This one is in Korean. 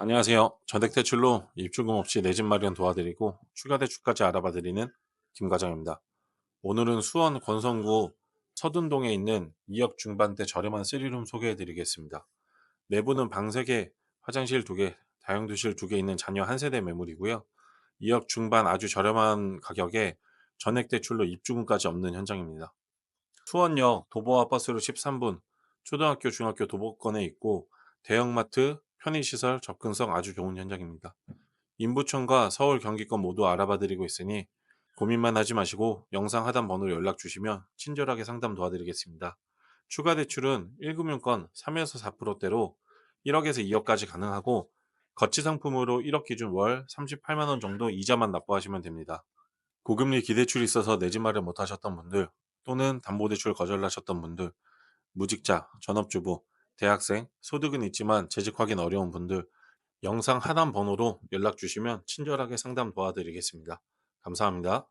안녕하세요. 전액대출로 입주금 없이 내 집 마련 도와드리고 추가 대출까지 알아봐 드리는 김과장입니다. 오늘은 수원 권성구 서둔동에 있는 2억 중반대 저렴한 3룸 소개해 드리겠습니다. 내부는 방 3개, 화장실 2개, 다용도실 2개 있는 자녀 한 세대 매물이고요. 2억 중반 아주 저렴한 가격에 전액대출로 입주금까지 없는 현장입니다. 수원역 도보와 버스로 13분, 초등학교, 중학교 도보권에 있고 대형마트, 편의시설 접근성 아주 좋은 현장입니다. 인부청과 서울 경기권 모두 알아봐 드리고 있으니 고민만 하지 마시고 영상 하단 번호로 연락 주시면 친절하게 상담 도와드리겠습니다. 추가 대출은 1금융권 3에서 4%대로 1억에서 2억까지 가능하고 거치 상품으로 1억 기준 월 38만 원 정도 이자만 납부하시면 됩니다. 고금리 기대출이 있어서 내 집 마련 못 하셨던 분들 또는 담보대출 거절하셨던 분들 무직자, 전업주부, 대학생, 소득은 있지만 재직 확인 어려운 분들 영상 하단 번호로 연락 주시면 친절하게 상담 도와드리겠습니다. 감사합니다.